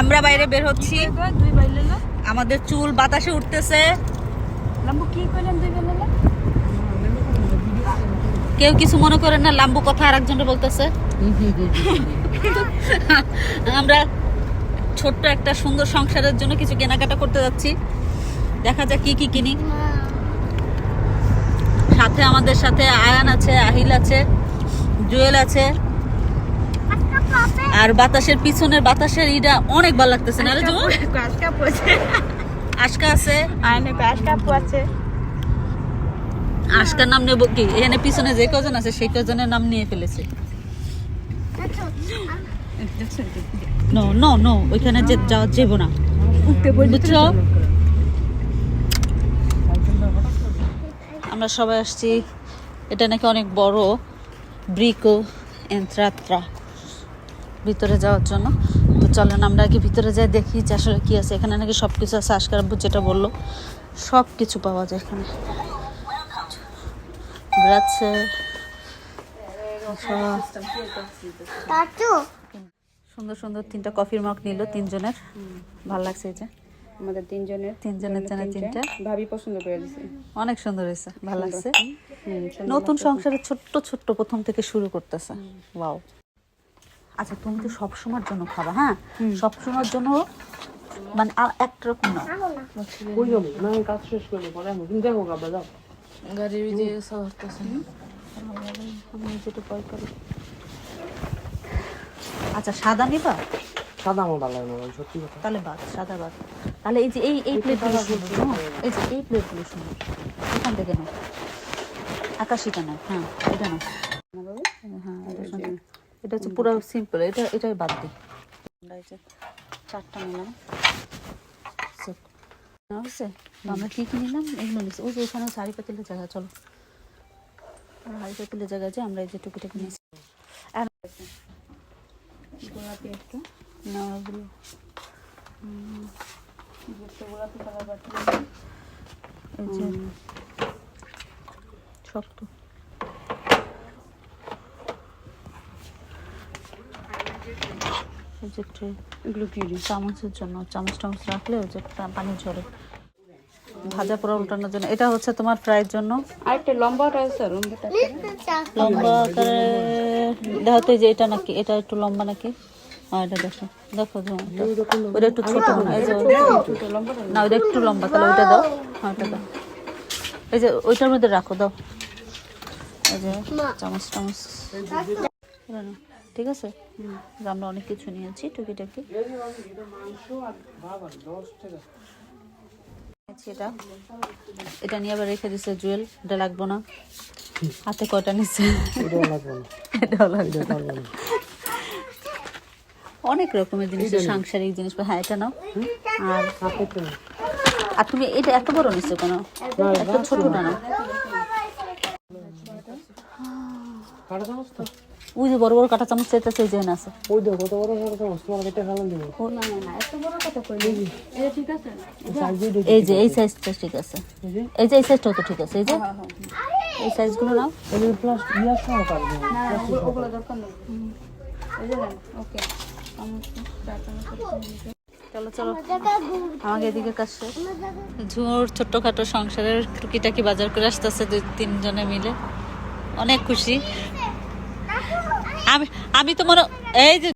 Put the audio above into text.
আমরা বাইরে বের হচ্ছি। দুই বাইলে না? আমাদের চুল বাতাসে উঠতেছে। কেউ কিছু মনে করেন না লাম্বু কথা আর একজনের বলতেছে। আমরা ছোট্ট একটা সুন্দর সংসারের জন্য কিছু কেনাকাটা করতে যাচ্ছি। দেখা যাক কি কি কিনি। সাথে আমাদের সাথে আয়ান আছে আহিল আছে জুয়েল আছে। আর বাতাসের পিছনের বাতাসের ইটা অনেক ভালো লাগতেছে না রে আশকা আছে? আছে। আশকার নাম নেব কি? এখানে পিছনে যে কজন আছে সেই কজনের নাম নিয়ে ফেলেছে। নো নো নো ওইখানে যে যাওয়া যাব না। বুঝছ? আমরা সবাই আসছি। এটা নাকি অনেক বড় ব্রিকো এন্ত্রাত্রা ভিতরে যাওয়ার জন্য। তো চলেন আমরা আগে ভিতরে যাই দেখি যে আসলে কি আছে। এখানে নাকি সব কিছু আছে আশকার আব্বু যেটা বলল সব কিছু পাওয়া যায় এখানে. সুন্দর সুন্দর তিনটা কফির মগ নিল তিনজনের। ভালো লাগছে এই যে। আমাদের তিনজনের। তিনজনের জন্য তিনটা। ভাবি পছন্দ করে দিছে। অনেক সুন্দর হয়েছে ভালো লাগছে। নতুন সংসারে ছোট্ট ছোট্ট প্রথম থেকে শুরু করতেছে। ওয়াও। আচ্ছা তুমি তো সব সময়ের জন্য খাবা হ্যাঁ? সব সময়ের জন্য মানে আ- একরকম না। ওই না আমি কাজ শেষ করলে পরে আমি তুমি দেখো গাবা যাও গাড়ির যে হতেছে আমি যেটা পরে। করি আচ্ছা সাদা নিবা? সাদা আমার ভালো লাগে না সত্যি কথা। তাহলে বাদ সাদা বাদ। তাহলে এই যে এই এই প্লেটগুলো সুন্দর এই যে এই প্লেটগুলো সুন্দর। এখান থেকে নাও। আকাশিটা নাও হ্যাঁ এটা নাও হ্যাঁ এটা সুন্দর এটা হচ্ছে পুরো সিম্পল এটা এটাই বাদ দিই। আমরা এই যে চারটা নিলাম। তো আমরা কি কি নিলাম? এগুলো নিচ্ছি ওই যে এখানে শাড়ি পাতিলের জায়গা চলো। শাড়ি পাতিলের জায়গা যে আমরা এই যে টুকিটাকি নিয়েছি আর গোলাপি একটু। নেওয়া এগুলো এই যে শক্ত। এই যে tray, এগুলো কি চামচের জন্য চামচ টামচ রাখলে ওই যে পানি ঝরে। ভাজা পোড়া উল্টানোর জন্য। এটা হচ্ছে তোমার ফ্রাইয়ের জন্য। আর একটা লম্বাটা আছে লম্বাটা লম্বা আকারে দেখো তো এই যে এটা নাকি এটা একটু লম্বা নাকি? হ্যাঁ এটা দেখো দেখো ওটা। একটু ছোট এই যে না ওইটা একটু লম্বা তাহলে ওইটা দাও। হ্যাঁ দাও। এই যে ওইটার মধ্যে রাখো দাও। এই যে চামচ টামচ। ঠিক আছে? আমরা অনেক কিছু নিয়েছি টুকিটাকি। নিয়েছি এটা। এটা নিয়ে আবার রেখে দিছে জুয়েল এটা লাগবো না। হাতে কয়টা নিচ্ছে এটাও লাগবে না। না। না। অনেক রকমের জিনিস সাংসারিক জিনিস। হ্যাঁ এটা নাও। আর আর তুমি এটা এত বড় নিচ্ছ কেন? এত চামচ তো। ওই যে বড় বড় কাঁটা চামচ এই যে এখানে আছে। ওই দেখো কত বড় বড় চামচ? তোমার কেটে ফেলান দিব এই যে এই সাইজটা ঠিক আছে। এই যে। এই সাইজটাও তো ঠিক আছে এই যে। এই সাইজগুলো নাও। প্লাস্টিক ইয়ার সময় পারবে ওগুলো দরকার নেই। এই যে ওকে। চলো চলো। আমাকে এদিকে শেষ। ঝুমুর ছোট্টখাটো সংসারের টুকিটাকি বাজার করে আসতেছে দুই তিনজনে মিলে। অনেক খুশি। আমি আমি তো এই যে